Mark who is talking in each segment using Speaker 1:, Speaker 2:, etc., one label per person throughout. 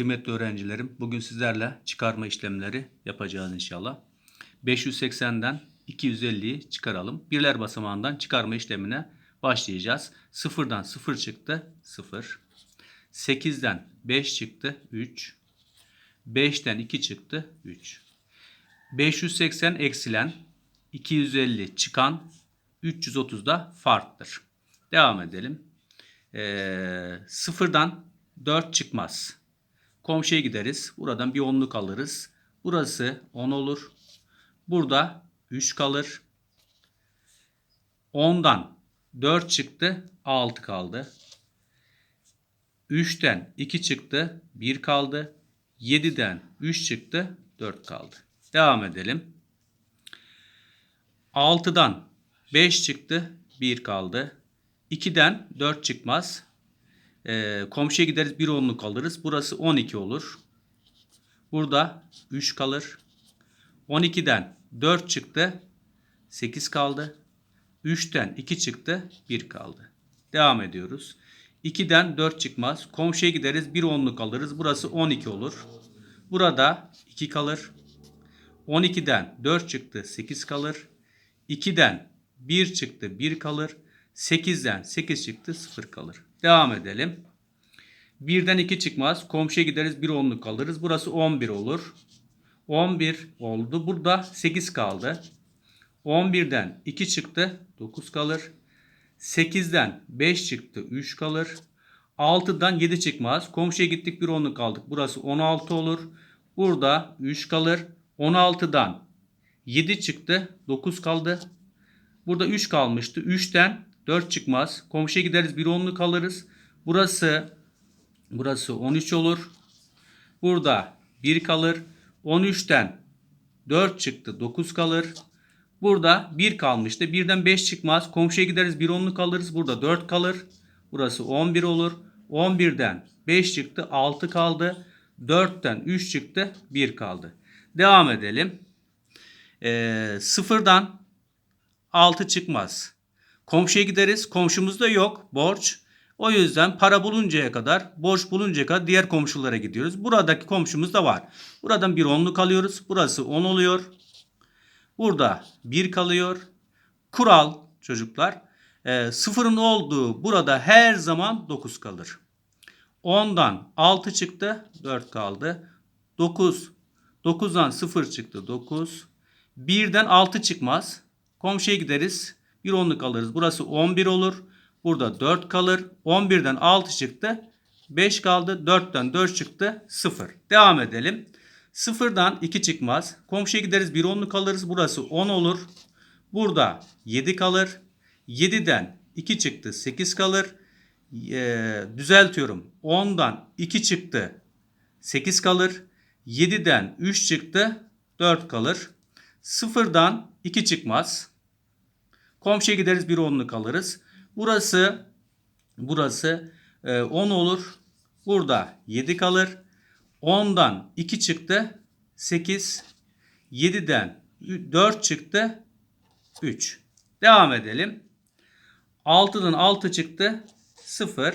Speaker 1: Kıymetli öğrencilerim, bugün sizlerle çıkarma işlemleri yapacağız inşallah. 580'den 250'yi çıkaralım. Birler basamağından çıkarma işlemine başlayacağız. 0'dan 0 çıktı, 0. 8'den 5 çıktı, 3. 5'ten 2 çıktı, 3. 580 eksilen, 250 çıkan, 330 da farktır. Devam edelim. Ee, sıfırdan 4 çıkmaz. Komşuya gideriz. Buradan bir onluk alırız. Burası 10 olur. Burada 3 kalır. 10'dan 4 çıktı. 6 kaldı. 3'ten 2 çıktı. 1 kaldı. 7'den 3 çıktı. 4 kaldı. Devam edelim. 6'dan 5 çıktı. 1 kaldı. 2'den 4 çıkmaz. Ee, komşuya gideriz bir onluk alırız. Burası 12 olur. Burada 3 kalır. 12'den 4 çıktı. 8 kaldı. 3'ten 2 çıktı. 1 kaldı. Devam ediyoruz. 2'den 4 çıkmaz. Komşuya gideriz bir onluk alırız. Burası 12 olur. Burada 2 kalır. 12'den 4 çıktı. 8 kalır. 2'den 1 çıktı. 1 kalır. 8'den 8 çıktı 0 kalır. Devam edelim. 1'den 2 çıkmaz. Komşuya gideriz 1 onluk alırız. Burası 11 olur. 11 oldu. Burada 8 kaldı. 11'den 2 çıktı. 9 kalır. 8'den 5 çıktı. 3 kalır. 6'dan 7 çıkmaz. Komşuya gittik bir onluk aldık. Burası 16 olur. Burada 3 kalır. 16'dan 7 çıktı. 9 kaldı. Burada 3 kalmıştı. 3'ten 4 çıkmaz. Komşuya gideriz bir onluk alırız. Burası burası 13 olur. Burada 1 kalır. 13'ten 4 çıktı. 9 kalır. Burada 1 kalmıştı. 1'den 5 çıkmaz. Komşuya gideriz bir onluk alırız. Burada 4 kalır. Burası 11 olur. 11'den 5 çıktı. 6 kaldı. 4'ten 3 çıktı. 1 kaldı. Devam edelim. Ee, sıfırdan 6 çıkmaz. Komşuya gideriz. Komşumuzda yok borç. O yüzden para buluncaya kadar, borç buluncaya kadar diğer komşulara gidiyoruz. Buradaki komşumuz da var. Buradan bir onluk alıyoruz. Burası 10 oluyor. Burada 1 kalıyor. Kural çocuklar. E, sıfırın olduğu burada her zaman 9 kalır. 10'dan 6 çıktı. 4 kaldı. 9. 9'dan 0 çıktı. 9. 1'den 6 çıkmaz. Komşuya gideriz. Bir onluk alırız. Burası 11 olur. Burada 4 kalır. 11'den 6 çıktı. 5 kaldı. 4'ten 4 çıktı. 0. Devam edelim. 0'dan 2 çıkmaz. Komşuya gideriz. Bir onluk alırız. Burası 10 olur. Burada 7 kalır. 7'den 2 çıktı. 8 kalır. Ee, düzeltiyorum. 10'dan 2 çıktı. 8 kalır. 7'den 3 çıktı. 4 kalır. 0'dan 2 çıkmaz. Komşuya gideriz bir onluk alırız. Burası burası e, 10 olur. Burada 7 kalır. 10'dan 2 çıktı. 8. 7'den 4 çıktı. 3. Devam edelim. 6'dan 6 çıktı. 0.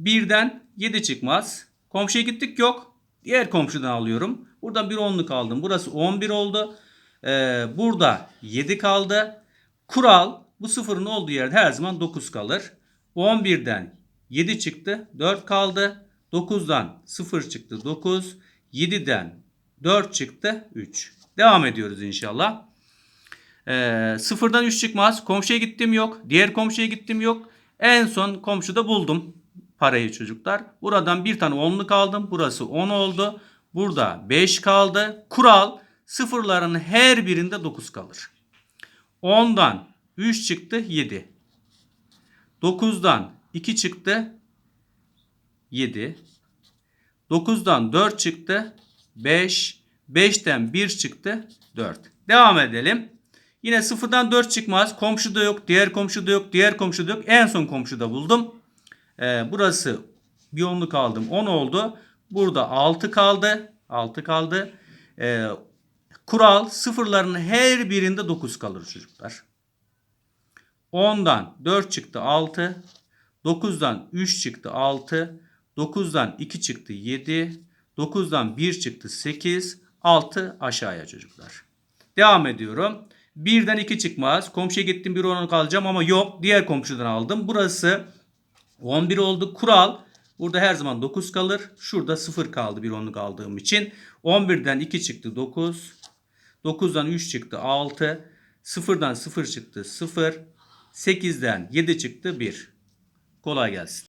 Speaker 1: 1'den 7 çıkmaz. Komşuya gittik yok. Diğer komşudan alıyorum. Buradan bir onluk aldım. Burası 11 oldu. Ee, burada 7 kaldı. Kural bu sıfırın olduğu yerde her zaman 9 kalır. 11'den 7 çıktı. 4 kaldı. 9'dan 0 çıktı. 9. 7'den 4 çıktı. 3. Devam ediyoruz inşallah. Ee, sıfırdan 3 çıkmaz. Komşuya gittim yok. Diğer komşuya gittim yok. En son komşuda buldum parayı çocuklar. Buradan bir tane onluk aldım. Burası 10 oldu. Burada 5 kaldı. Kural sıfırların her birinde 9 kalır. 10'dan 3 çıktı 7. 9'dan 2 çıktı 7. 9'dan 4 çıktı 5. 5'ten 1 çıktı 4. Devam edelim. Yine 0'dan 4 çıkmaz. Komşuda yok, diğer komşuda yok, diğer komşuda yok. En son komşuda buldum. Ee, burası bir onluk aldım 10 oldu. Burada 6 kaldı. 6 kaldı. Ee, kural sıfırların her birinde 9 kalır çocuklar. 10'dan 4 çıktı 6. 9'dan 3 çıktı 6. 9'dan 2 çıktı 7. 9'dan 1 çıktı 8. 6 aşağıya çocuklar. Devam ediyorum. 1'den 2 çıkmaz. Komşuya gittim 1 onluk alacağım ama yok. Diğer komşudan aldım. Burası 11 oldu. Kural burada her zaman 9 kalır. Şurada 0 kaldı 1 onluk aldığım için. 11'den 2 çıktı 9. 9'dan 3 çıktı 6. 0'dan 0 çıktı 0. 8'den 7 çıktı 1. Kolay gelsin.